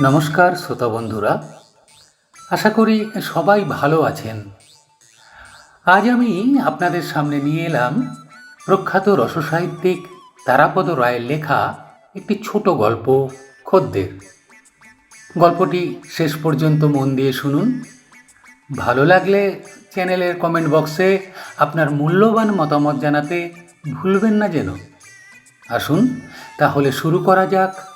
নমস্কার শ্রোতা বন্ধুরা। আশা করি সবাই ভালো আছেন। আজ আমি আপনাদের সামনে নিয়ে এলাম প্রখ্যাত রসসাহিত্যিক তারাপদ রায়ের লেখা একটি ছোট গল্প, খদ্দের। গল্পটি শেষ পর্যন্ত মন দিয়ে শুনুন। ভালো লাগলে চ্যানেলের কমেন্ট বক্সে আপনার মূল্যবান মতামত জানাতে ভুলবেন না যেন। আসুন, তাহলে শুরু করা যাক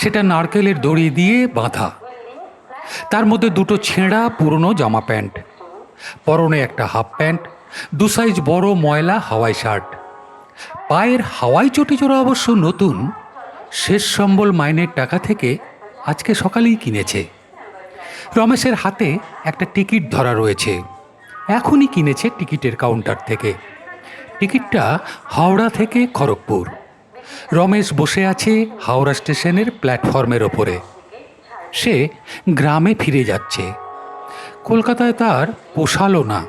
সেটা নারকেলের দড়ি দিয়ে বাঁধা। তার মধ্যে দুটো ছেঁড়া পুরনো জামা প্যান্ট, পরনে একটা হাফ প্যান্ট, দু সাইজ বড় ময়লা হাওয়াই শার্ট। পায়ের হাওয়াই চটি চড়া অবশ্য নতুন, শেষ সম্বল মাইনের টাকা থেকে আজকে সকালেই কিনেছে। রমেশের হাতে একটা টিকিট ধরা রয়েছে, এখনই কিনেছে টিকিটের কাউন্টার থেকে। টিকিটটা হাওড়া থেকে খড়গপুর। রমেশ বসে আছে হাওড়া স্টেশনের প্ল্যাটফর্মের ওপরে। সে গ্রামে ফিরে যাচ্ছে। কলকাতায় তার পোষালো না।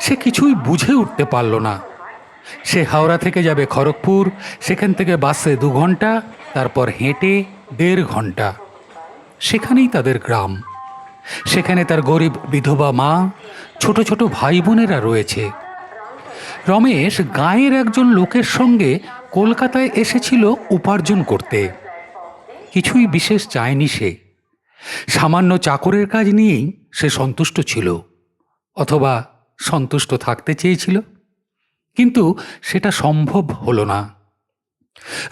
সে কিছুই বুঝে উঠতে পারল না। সে হাওড়া থেকে যাবে খড়গপুর, সেখান থেকে বাসে দু ঘণ্টা, তারপর হেঁটে দেড় ঘণ্টা। সেখানেই তাদের গ্রাম। সেখানে তার গরিব বিধবা মা, ছোট ছোট ভাই বোনেরা রয়েছে। রমেশ গাঁয়ের একজন লোকের সঙ্গে কলকাতায় এসেছিল উপার্জন করতে। কিছুই বিশেষ চায়নি সে। সামান্য চাকরের কাজ নিয়েই সে সন্তুষ্ট ছিল, অথবা সন্তুষ্ট থাকতে চেয়েছিল। কিন্তু সেটা সম্ভব হলো না।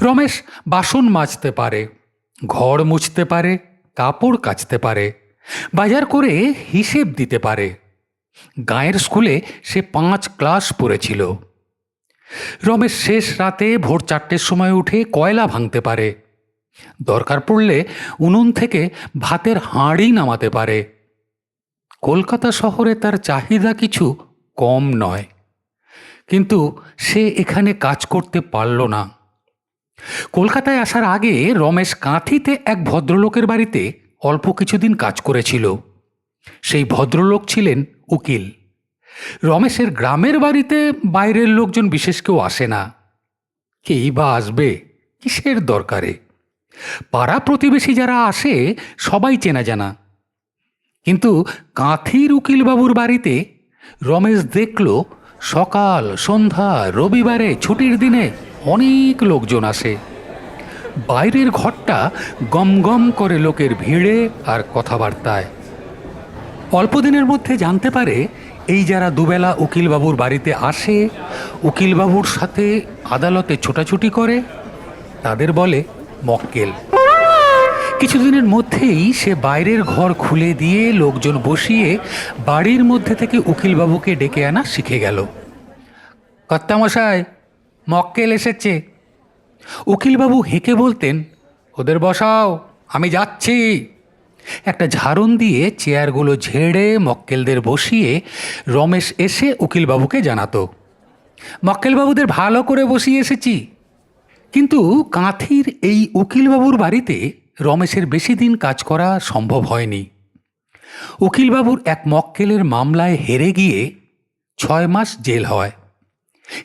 রমেশ বাসন মাজতে পারে, ঘর মুছতে পারে, কাপড় কাচতে পারে, বাজার করে হিসেব দিতে পারে। গাঁয়ের স্কুলে সে পাঁচ ক্লাস পড়েছিল। রমেশ শেষ রাতে ভোর চারটের সময় উঠে কয়লা ভাঙতে পারে। দরকার পড়লে উনুন থেকে ভাতের হাঁড়ি নামাতে পারে। কলকাতা শহরে তার চাহিদা কিছু কম নয়। কিন্তু সে এখানে কাজ করতে পারল না। কলকাতায় আসার আগে রমেশ কাঁথিতে এক ভদ্রলোকের বাড়িতে অল্প কিছুদিন কাজ করেছিল। সেই ভদ্রলোক ছিলেন উকিল। রমেশের গ্রামের বাড়িতে বাইরের লোকজন বিশেষ কেউ আসে না। কেই বা আসবে? কিসের দরকারে? পাড়া প্রতিবেশী যারা আসে, সবাই চেনা জানা। কিন্তু কাঁথির উকিলবাবুর বাড়িতে রমেশ দেখল, সকাল, সন্ধ্যা, রবিবারে ছুটির দিনে অনেক লোকজন আসে। বাইরের ঘরটা গম গম করে লোকের ভিড়ে আর কথাবার্তায়। অল্প দিনের মধ্যে জানতে পারে এই যারা দুবেলা উকিলবাবুর বাড়িতে আসে, উকিলবাবুর সাথে আদালতে ছোটাছুটি করে, তাদের বলে মক্কেল। কিছুদিনের মধ্যেই সে বাইরের ঘর খুলে দিয়ে লোকজন বসিয়ে বাড়ির মধ্যে থেকে উকিলবাবুকে ডেকে আনা শিখে গেল। কর্তামশাই, মক্কেল এসেছে। উকিলবাবু হেঁকে বলতেন, ওদের বসাও, আমি যাচ্ছি। একটা ঝাড়ন দিয়ে চেয়ারগুলো ঝেড়ে মক্কেলদের বসিয়ে রমেশ এসে উকিলবাবুকে জানাতো, মক্কেলবাবুদের ভালো করে বসিয়ে এসেছি। কিন্তু কাঁথির এই উকিলবাবুর বাড়িতে রমেশের বেশি দিন কাজ করা সম্ভব হয়নি। উকিলবাবুর এক মক্কেলের মামলায় হেরে গিয়ে ছয় মাস জেল হয়।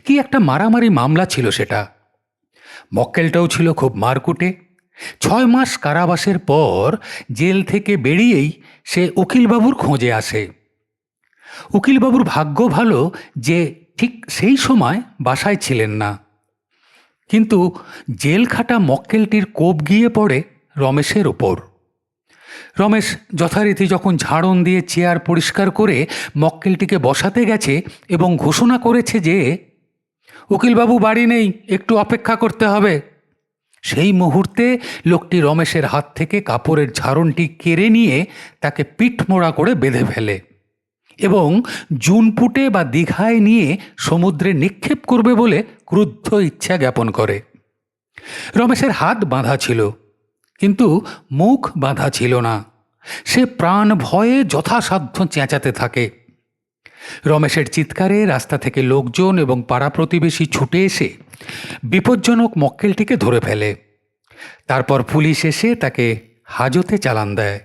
কি একটা মারামারি মামলা ছিল সেটা। মক্কেলটাও ছিল খুব মারকুটে। ছয় মাস কারাবাসের পর জেল থেকে বেরিয়েই সে উকিলবাবুর খোঁজে আসে। উকিলবাবুর ভাগ্য ভালো যে ঠিক সেই সময় বাসায় ছিলেন না। কিন্তু জেল খাটা মক্কেলটির কোপ গিয়ে পড়ে রমেশের ওপর। রমেশ যথারীতি যখন ঝাড়ন দিয়ে চেয়ার পরিষ্কার করে মক্কেলটিকে বসাতে গেছে এবং ঘোষণা করেছে যে, উকিলবাবু, বাড়ি নেই, একটু অপেক্ষা করতে হবে। সেই মুহূর্তে লোকটি রমেশের হাত থেকে কাপড়ের ঝাড়নটি কেড়ে নিয়ে তাকে পিঠমোড়া করে বেঁধে ফেলে এবং জুনপুটে বা দীঘায় নিয়ে সমুদ্রে নিক্ষেপ করবে বলে ক্রুদ্ধ ইচ্ছা জ্ঞাপন করে। রমেশের হাত বাঁধা ছিল, কিন্তু মুখ বাঁধা ছিল না। সে প্রাণ ভয়ে যথাসাধ্য চেঁচাতে থাকে। রমেশের চিৎকারে রাস্তা থেকে লোকজন এবং পাড়া প্রতিবেশী ছুটে এসে বিপজ্জনক মক্কেলটিকে ধরে ফেলে। তারপর পুলিশ এসে তাকে হাজতে চালান দেয়।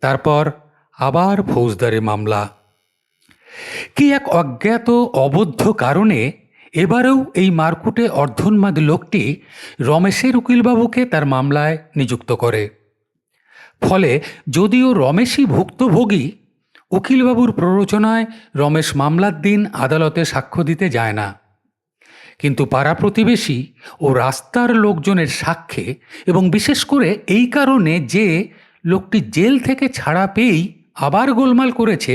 তারপর আবার ফৌজদারি মামলা। কি এক অজ্ঞাত, অবদ্ধ কারণে এবারেও এই মারকুটে অর্ধন্মাদ লোকটি রমেশের উকিলবাবুকে তার মামলায় নিযুক্ত করে। ফলে যদিও রমেশই ভুক্তভোগী উকিলবাবুর প্ররোচনায় রমেশ মামলার দিন আদালতে সাক্ষ্য দিতে যায় না। কিন্তু পাড়া প্রতিবেশী ও রাস্তার লোকজনের সাক্ষ্যে এবং বিশেষ করে এই কারণে যে লোকটি জেল থেকে ছাড়া পেয়েই আবার গোলমাল করেছে,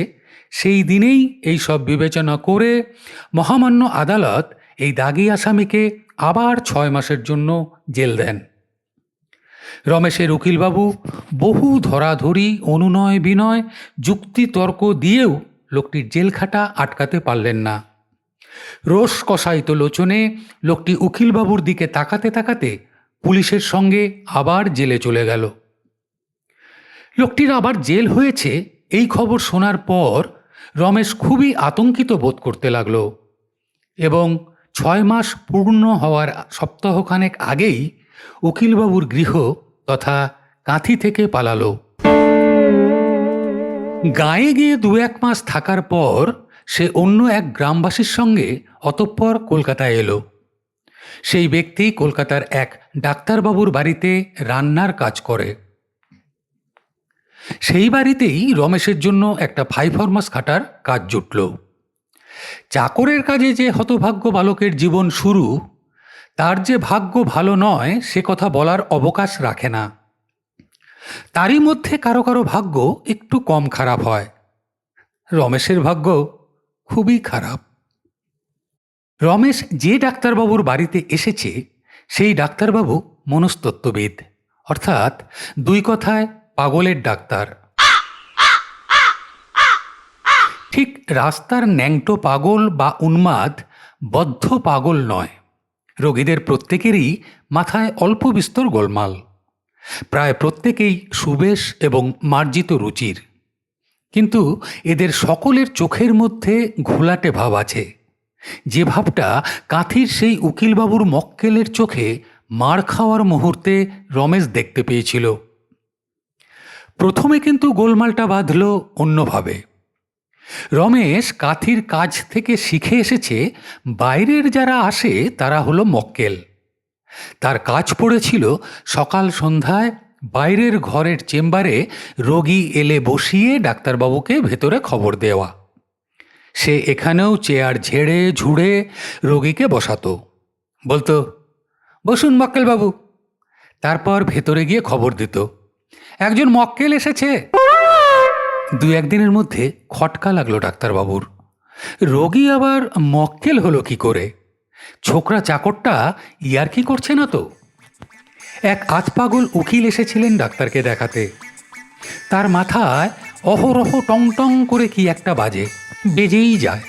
সেই দিনেই এই সব বিবেচনা করে মহামান্য আদালত এই দাগি আসামিকে আবার ছয় মাসের জন্য জেল দেন। রমেশের উকিলবাবু বহু ধরাধরি, অনুনয় বিনয় যুক্তি তর্ক দিয়েও লোকটির জেলখাটা আটকাতে পারলেন না। রোষ কষায়িত লোচনে লোকটি উকিলবাবুর দিকে তাকাতে তাকাতে পুলিশের সঙ্গে আবার জেলে চলে গেল। লোকটির আবার জেল হয়েছে এই খবর শোনার পর রমেশ খুবই আতঙ্কিত বোধ করতে লাগল এবং ছয় মাস পূর্ণ হওয়ার সপ্তাহখানেক আগেই উকিলবাবুর গৃহ তথা কাঁথি থেকে পালালো। গায়ে গিয়ে দু এক মাস থাকার পর সে অন্য এক গ্রামবাসীর সঙ্গে অতঃপর কলকাতায় এলো। সেই ব্যক্তি কলকাতার এক ডাক্তারবাবুর বাড়িতে রান্নার কাজ করে। সেই বাড়িতেই রমেশের জন্য একটা ফাইফরমাস খাটার কাজ জুটল। চাকরের কাজে যে হতভাগ্য বালকের জীবন শুরু তার যে ভাগ্য ভালো নয়, সে কথা বলার অবকাশ রাখে না। তারই মধ্যে কারও কারও ভাগ্য একটু কম খারাপ হয়। রমেশের ভাগ্য খুবই খারাপ। রমেশ যে ডাক্তারবাবুর বাড়িতে এসেছে, সেই ডাক্তারবাবু মনস্তত্ত্ববিদ। অর্থাৎ দুই কথায় পাগলের ডাক্তার। ঠিক রাস্তার ন্যাংটো পাগল বা উন্মাদ বদ্ধ পাগল নয়। রোগীদের প্রত্যেকেরই মাথায় অল্প বিস্তর গোলমাল। প্রায় প্রত্যেকেই সুবেশ এবং মার্জিত রুচির। কিন্তু এদের সকলের চোখের মধ্যে ঘোলাটে ভাব আছে। যে ভাবটা কাঁথির সেই উকিলবাবুর মক্কেলের চোখে মার খাওয়ার মুহূর্তে রমেশ দেখতে পেয়েছিল। প্রথমে কিন্তু গোলমালটা বাঁধল অন্যভাবে। রমেশ কাথির কাজ থেকে শিখে এসেছে, বাইরের যারা আসে তারা হলো মক্কেল। তার কাজ পড়েছিল সকাল সন্ধ্যায় বাইরের ঘরের চেম্বারে রোগী এলে বসিয়ে ডাক্তারবাবুকে ভেতরে খবর দেওয়া। সে এখানেও চেয়ার ঝেড়ে, ঝুড়ে রোগীকে বসাতো। বলতো, বসুন মক্কেলবাবু। তারপর ভেতরে গিয়ে খবর দিত। একজন মক্কেল এসেছে। দু একদিনের মধ্যে খটকা লাগল ডাক্তারবাবুর। রোগী আবার মক্কেল হলো কি করে? ছোকরা চাকরটা ইয়ার কি করছে না তো? এক আতপাগল উকিল এসেছিলেন ডাক্তারকে দেখাতে। তার মাথায় অহরহ টং টং করে কি একটা বাজে, বেজেই যায়।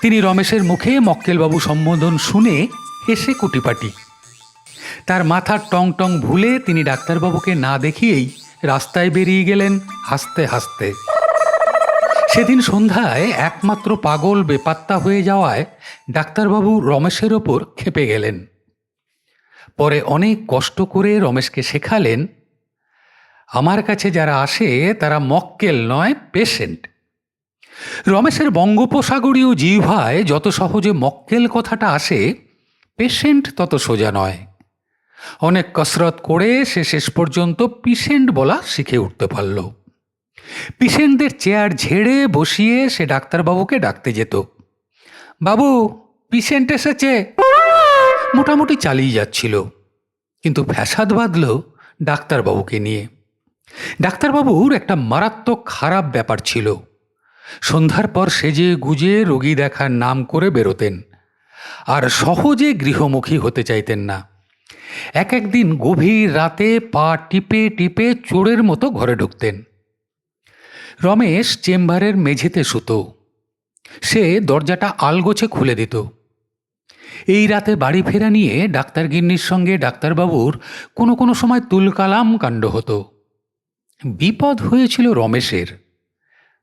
তিনি রমেশের মুখে মক্কেলবাবু সম্বোধন শুনে হেসে কুটিপাটি। তার মাথার টং টং ভুলে তিনি ডাক্তারবাবুকে না দেখিয়েই রাস্তায় বেরিয়ে গেলেন হাসতে হাসতে। সেদিন সন্ধ্যায় একমাত্র পাগল বেপাত্তা হয়ে যাওয়ায় ডাক্তারবাবু রমেশের ওপর খেপে গেলেন। পরে অনেক কষ্ট করে রমেশকে শেখালেন, আমার কাছে যারা আসে তারা মক্কেল নয়, পেশেন্ট। রমেশের বঙ্গোপসাগরীয় জিহ্বায় যত সহজে মক্কেল কথাটা আসে, পেশেন্ট তত সোজা নয়। অনেক কসরত করে সে শেষ পর্যন্ত পিসেন্ট বলা শিখে উঠতে পারল। পিসেন্টদের চেয়ার ঝেড়ে বসিয়ে সে ডাক্তারবাবুকে ডাকতে যেত। বাবু পিসেন্ট এসেছে। মোটামুটি চালিয়ে যাচ্ছিল। কিন্তু ফ্যাসাদ বাঁধল ডাক্তারবাবুকে নিয়ে। ডাক্তারবাবুর একটা মারাত্মক খারাপ ব্যাপার ছিল। সন্ধ্যার পর সেজে গুজে রোগী দেখার নাম করে বেরোতেন। আর সহজে গৃহমুখী হতে চাইতেন না। এক একদিন গভীর রাতে পা টিপে টিপে চোরের মতো ঘরে ঢুকতেন। রমেশ চেম্বারের মেঝেতে শুতো। সে দরজাটা আলগোছে খুলে দিত। এই রাতে বাড়ি ফেরা নিয়ে ডাক্তার গিন্নির সঙ্গে ডাক্তারবাবুর কোনো কোনো সময় তুলকালাম কাণ্ড হতো। বিপদ হয়েছিল রমেশের।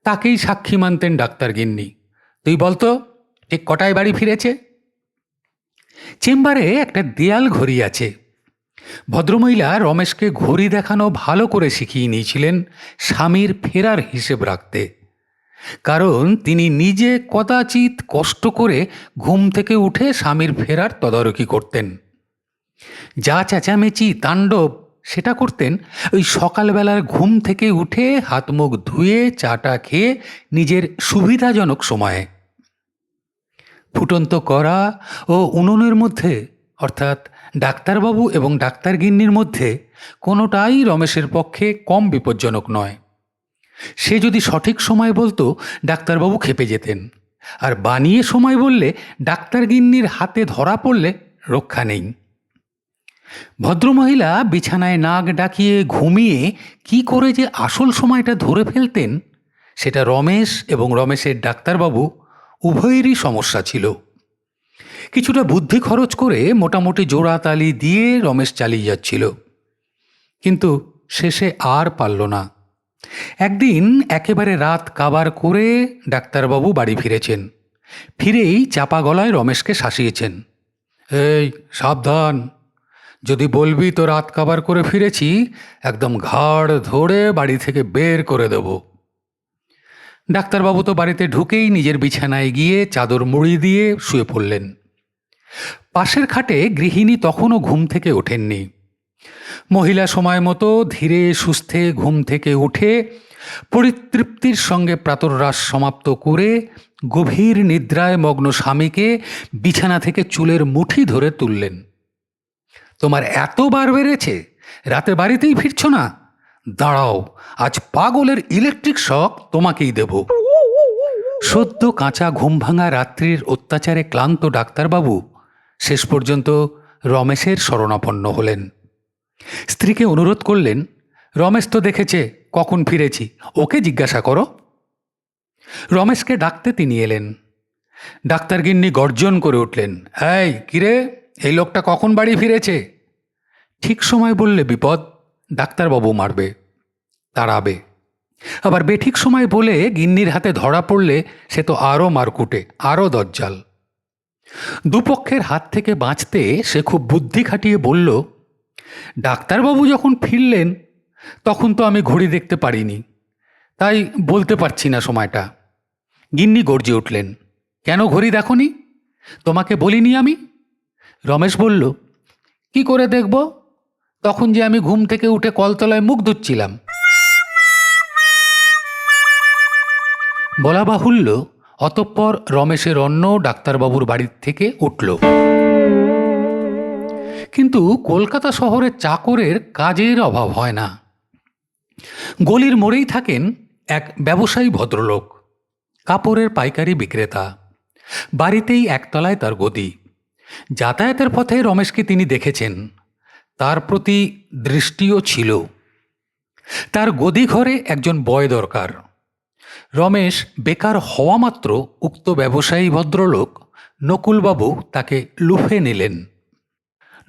তাকেই সাক্ষী মানতেন ডাক্তার গিন্নি তুই বলতো, ঠিক কটায় বাড়ি ফিরেছে? চেম্বারে একটা দেয়াল ঘড়ি আছে ভদ্রমহিলা রমেশকে ঘড়ি দেখানো ভালো করে শিখিয়ে নিয়েছিলেন স্বামীর ফেরার হিসেব রাখতে। কারণ তিনি নিজে কদাচিৎ কষ্ট করে ঘুম থেকে উঠে স্বামীর ফেরার তদারকি করতেন। যা চেঁচামেচি, তাণ্ডব, সেটা করতেন ওই সকালবেলার ঘুম থেকে উঠে হাত মুখ ধুয়ে চাটা খেয়ে নিজের সুবিধাজনক সময়ে। ফুটন্ত করা ও উনুনের মধ্যে, অর্থাৎ ডাক্তারবাবু এবং ডাক্তার গিন্নির মধ্যে কোনোটাই রমেশের পক্ষে কম বিপজ্জনক নয়। সে যদি সঠিক সময় বলতো, ডাক্তারবাবু খেপে যেতেন। আর বানিয়ে সময় বললে ডাক্তার গিন্নির হাতে ধরা পড়লে রক্ষা নেই। ভদ্রমহিলা বিছানায় নাক ডাকিয়ে ঘুমিয়ে কি করে যে আসল সময়টা ধরে ফেলতেন, সেটা রমেশ এবং রমেশের ডাক্তারবাবু উভয়েরই সমস্যা ছিল। কিছুটা বুদ্ধি খরচ করে মোটামুটি জোড়া তালি দিয়ে রমেশ চালিয়ে যাচ্ছিল। কিন্তু শেষে আর পারল না। একদিন একেবারে রাত কাবার করে ডাক্তারবাবু বাড়ি ফিরেছেন। ফিরেই চাপা গলায় রমেশকে শাসিয়েছেন। এই, সাবধান। যদি বলবি তো রাত কাবার করে ফিরেছি, একদম ঘাড় ধরে বাড়ি থেকে বের করে দেব। ডাক্তারবাবু তো বাড়িতে ঢুকেই নিজের বিছানায় গিয়ে চাদর মুড়ি দিয়ে শুয়ে পড়লেন। পাশের খাটে গৃহিণী তখনও ঘুম থেকে ওঠেননি। মহিলা সময় মতো ধীরে সুস্থে ঘুম থেকে উঠে পরিতৃপ্তির সঙ্গে প্রাতরাস সমাপ্ত করে গভীর নিদ্রায় মগ্ন স্বামীকে বিছানা থেকে চুলের মুঠি ধরে তুললেন। তোমার এত বার বেড়েছে, রাতে বাড়িতেই ফিরছ না? দাঁড়াও, আজ পাগলের ইলেকট্রিক শক তোমাকেই দেব। সদ্য কাঁচা ঘুম ভাঙা রাত্রির অত্যাচারে ক্লান্ত ডাক্তারবাবু, শেষ পর্যন্ত রমেশের শরণাপন্ন হলেন। স্ত্রীকে অনুরোধ করলেন, রমেশ তো দেখেছে, কখন ফিরেছি, ওকে জিজ্ঞাসা করো। রমেশকে ডাকতে তিনি এলেন। ডাক্তার গিন্নি গর্জন করে উঠলেন, এই, কিরে, এই লোকটা কখন বাড়ি ফিরেছে? ঠিক সময় বললে বিপদ ডাক্তারবাবু মারবে, তাড়াবে। আবার বেঠিক সময় বলে গিন্নির হাতে ধরা পড়লে সে তো আরও মারকুটে, আরও দজ্জাল। দুপক্ষের হাত থেকে বাঁচতে সে খুব বুদ্ধি খাটিয়ে বলল, ডাক্তারবাবু যখন ফিরলেন, তখন তো আমি ঘড়ি দেখতে পারিনি। তাই বলতে পারছি না সময়টা। গিন্নি গর্জে উঠলেন, কেন ঘড়ি দেখনি? তোমাকে বলিনি আমি? রমেশ বলল, কি করে দেখব? তখন যে আমি ঘুম থেকে উঠে কলতলায় মুখ ধুচ্ছিলাম। বলা বাহুল্য, অতঃপর রমেশের অন্য ডাক্তারবাবুর বাড়ির থেকে উঠল। কিন্তু কলকাতা শহরে চাকরের কাজের অভাব হয় না। গলির মোড়েই থাকেন এক ব্যবসায়ী ভদ্রলোক, কাপড়ের পাইকারি বিক্রেতা। বাড়িতেই একতলায় তার গদি। যাতায়াতের পথে রমেশকে তিনি দেখেছেন। তার প্রতি দৃষ্টিও ছিল। তার গদি ঘরে একজন বয় দরকার। রমেশ বেকার হওয়া মাত্র উক্ত ব্যবসায়ী ভদ্রলোক নকুলবাবু তাকে লুফে নিলেন।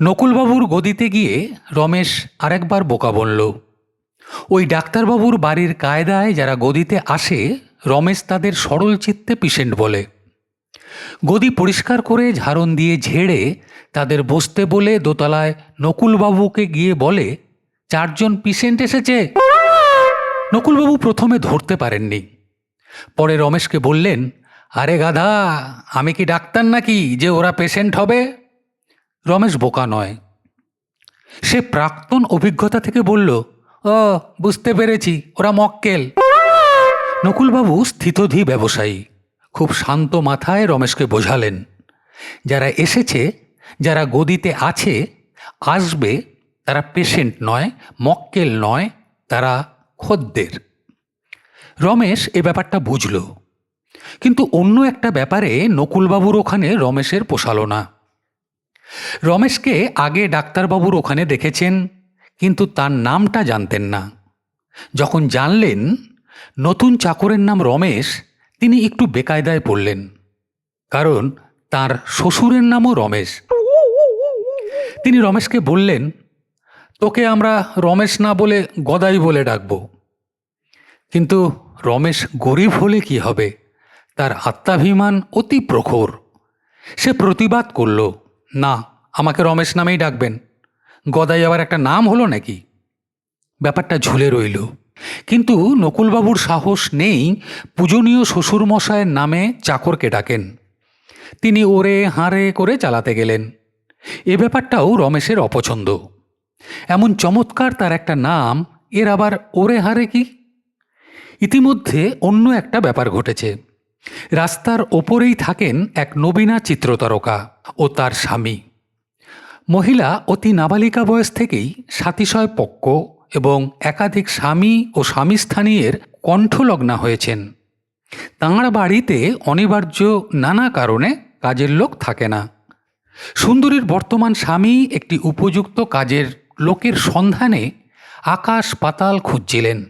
নকুলবাবুর গদিতে গিয়ে রমেশ আরেকবার বোকা বলল ওই ডাক্তারবাবুর বাড়ির কায়দায় যারা গদিতে আসে, রমেশ তাদের সরল চিত্তে পিসেন্ট বলে। গদি পরিষ্কার করে ঝাড়ন দিয়ে ঝেড়ে তাদের বসতে বলে দোতলায় নকুলবাবুকে গিয়ে বলে, চারজন পিসেন্ট এসেছে। নকুলবাবু প্রথমে ধরতে পারেননি। পরে রমেশকে বললেন, আরে গাধা, আমি কি ডাক্তার নাকি যে ওরা পেশেন্ট হবে? রমেশ বোকা নয়। সে প্রাক্তন অভিজ্ঞতা থেকে বলল, ও, বুঝতে পেরেছি, ওরা মক্কেল। নকুলবাবু স্থিতধী ব্যবসায়ী। খুব শান্ত মাথায় রমেশকে বোঝালেন, যারা এসেছে, যারা গদিতে আছে, আসবে, তারা পেশেন্ট নয়, মক্কেল নয়, তারা খদ্দের। রমেশ এ ব্যাপারটা বুঝল, কিন্তু অন্য একটা ব্যাপারে নকুলবাবুর ওখানে রমেশের পোষালো না রমেশকে আগে ডাক্তারবাবুর ওখানে দেখেছেন, কিন্তু তার নামটা জানতেন না। যখন জানলেন, নতুন চাকরের নাম রমেশ তিনি একটু বেকায়দায় পড়লেন, কারণ তার শ্বশুরের নামও রমেশ। তিনি রমেশকে বললেন, তোকে আমরা রমেশ না বলে গদাই বলে ডাকবো। কিন্তু রমেশ গরিব হলে কি হবে? তার আত্মাভিমান অতি প্রখর। সে প্রতিবাদ করল, না, আমাকে রমেশ নামেই ডাকবেন। গদাই আবার একটা নাম হলো নাকি? ব্যাপারটা ঝুলে রইল। কিন্তু নকুলবাবুর সাহস নেই পূজনীয় শ্বশুরমশায়ের নামে চাকরকে ডাকেন। তিনি ওরে হাঁড়ে করে চালাতে গেলেন। এ ব্যাপারটাও রমেশের অপছন্দ। এমন চমৎকার তার একটা নাম, এর আবার ওরে হারে কি? ইতিমধ্যে অন্য একটা ব্যাপার ঘটেছে। রাস্তার ওপরেই থাকেন এক নবীনা চিত্রতারকা ও তার স্বামী। মহিলা অতি নাবালিকা বয়স থেকেই সাতিশয় পক্ক এবং একাধিক স্বামী ও স্বামী স্থানীয়ের কণ্ঠলগ্না হয়েছেন। তাঁর বাড়িতে অনিবার্য নানা কারণে কাজের লোক থাকে না। সুন্দরীর বর্তমান স্বামী একটি উপযুক্ত কাজের লোকের সন্ধানে আকাশ পাতাল খুঁজছিলেন।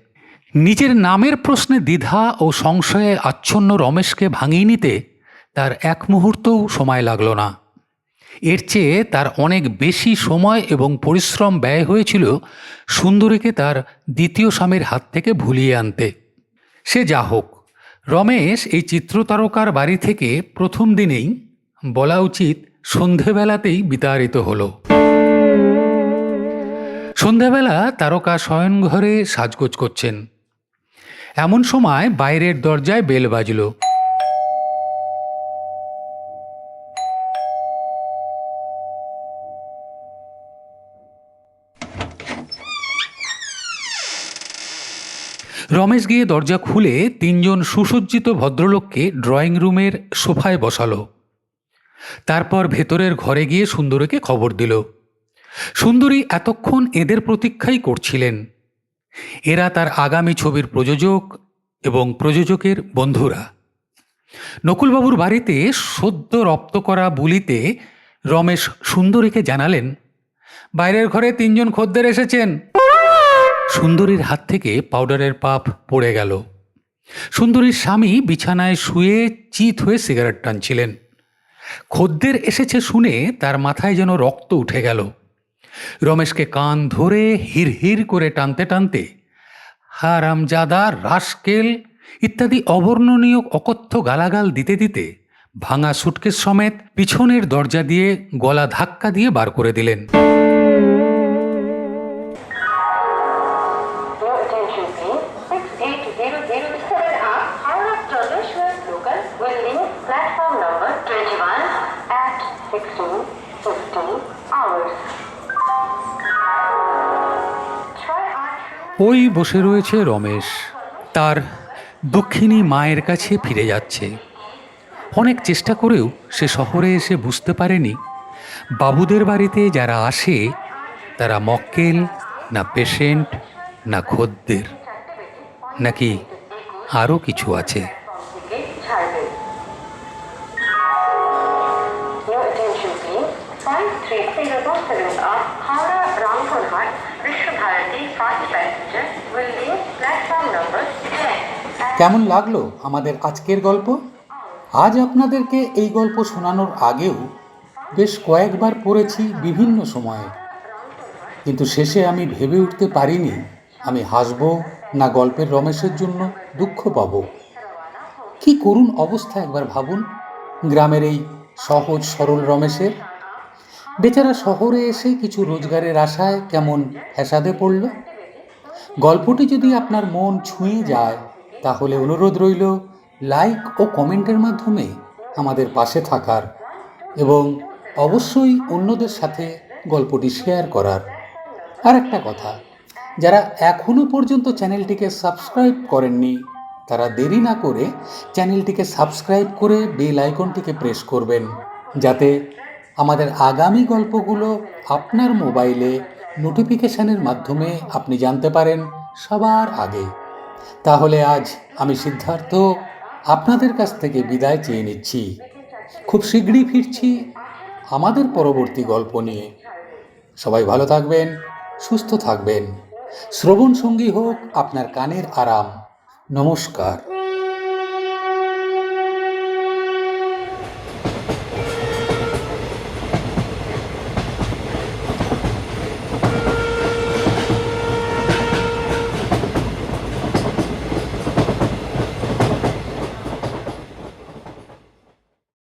নিজের নামের প্রশ্নে দ্বিধা ও সংশয়ে আচ্ছন্ন রমেশকে ভাঙিয়ে নিতে তার এক মুহূর্তও সময় লাগল না। এর চেয়ে তার অনেক বেশি সময় এবং পরিশ্রম ব্যয় হয়েছিল সুন্দরীকে তার দ্বিতীয় স্বামীর হাত থেকে ভুলিয়ে আনতে। সে যা হোক, রমেশ এই চিত্রতারকার বাড়ি থেকে প্রথম দিনেই বলা উচিত সন্ধেবেলাতেই বিতাড়িত হলো। সন্ধেবেলা তারকা শয়নঘরে সাজগোজ করছেন। এমন সময় বাইরের দরজায় বেল বাজল। রমেশ গিয়ে দরজা খুলে তিনজন সুসজ্জিত ভদ্রলোককে ড্রয়িং রুমের সোফায় বসালো। তারপর ভেতরের ঘরে গিয়ে সুন্দরীকে খবর দিল। সুন্দরী এতক্ষণ এদের প্রতীক্ষাই করছিলেন। এরা তার আগামী ছবির প্রযোজক এবং প্রযোজকের বন্ধুরা। নকুলবাবুর বাড়িতে সদ্য রপ্ত করা বুলিতে রমেশ সুন্দরীকে জানালেন, বাইরের ঘরে তিনজন খদ্দের এসেছেন। সুন্দরীর হাত থেকে পাউডারের পাপ পড়ে গেল। সুন্দরীর স্বামী বিছানায় শুয়ে চিত হয়ে সিগারেট টানছিলেন। খদ্দের এসেছে শুনে তার মাথায় যেন রক্ত উঠে গেল। রমেশকে কান ধরে হির হির করে টানতে টানতে, হারামজাদা, রাসকেল ইত্যাদি অবর্ণনীয় অকথ্য গালাগাল দিতে দিতে ভাঙা সুটকেস সমেত পিছনের দরজা দিয়ে গলা ধাক্কা দিয়ে বার করে দিলেন। ওই বসে রয়েছে রমেশ। তার দক্ষিণী মায়ের কাছে ফিরে যাচ্ছে। অনেক চেষ্টা করেও সে শহরে এসে বুঝতে পারেনি, বাবুদের বাড়িতে যারা আসে, তারা মক্কেল না পেশেন্ট না খদ্দের। নাকি আরও কিছু আছে? কেমন লাগল আমাদের আজকের গল্প? আজ আপনাদেরকে এই গল্প শোনানোর আগেও বেশ কয়েকবার পড়েছি বিভিন্ন সময়ে। কিন্তু শেষে আমি ভেবে উঠতে পারিনি আমি হাসব না গল্পের রমেশের জন্য দুঃখ পাব। কি করুণ অবস্থা একবার ভাবুন। গ্রামের এই সহজ সরল রমেশের। বেচারা শহরে এসে কিছু রোজগারের আশায় কেমন ফ্যাসাদে পড়ল। গল্পটি যদি আপনার মন ছুঁয়ে যায় তাহলে অনুরোধ রইল লাইক ও কমেন্টের মাধ্যমে আমাদের পাশে থাকার এবং অবশ্যই অন্যদের সাথে গল্পটি শেয়ার করার। আর একটা কথা, যারা এখনও পর্যন্ত চ্যানেলটিকে সাবস্ক্রাইব করেননি, তারা দেরি না করে চ্যানেলটিকে সাবস্ক্রাইব করে বেল আইকনটিকে প্রেস করবেন, যাতে আমাদের আগামী গল্পগুলো আপনার মোবাইলে নোটিফিকেশানের মাধ্যমে আপনি জানতে পারেন সবার আগে। তাহলে আজ আমি সিদ্ধার্থ আপনাদের কাছ থেকে বিদায় চেয়ে নিচ্ছি। খুব শীঘ্রই ফিরছি আমাদের পরবর্তী গল্প নিয়ে। সবাই ভালো থাকবেন, সুস্থ থাকবেন। শ্রবণ সঙ্গী হোক আপনার কানের আরাম। নমস্কার।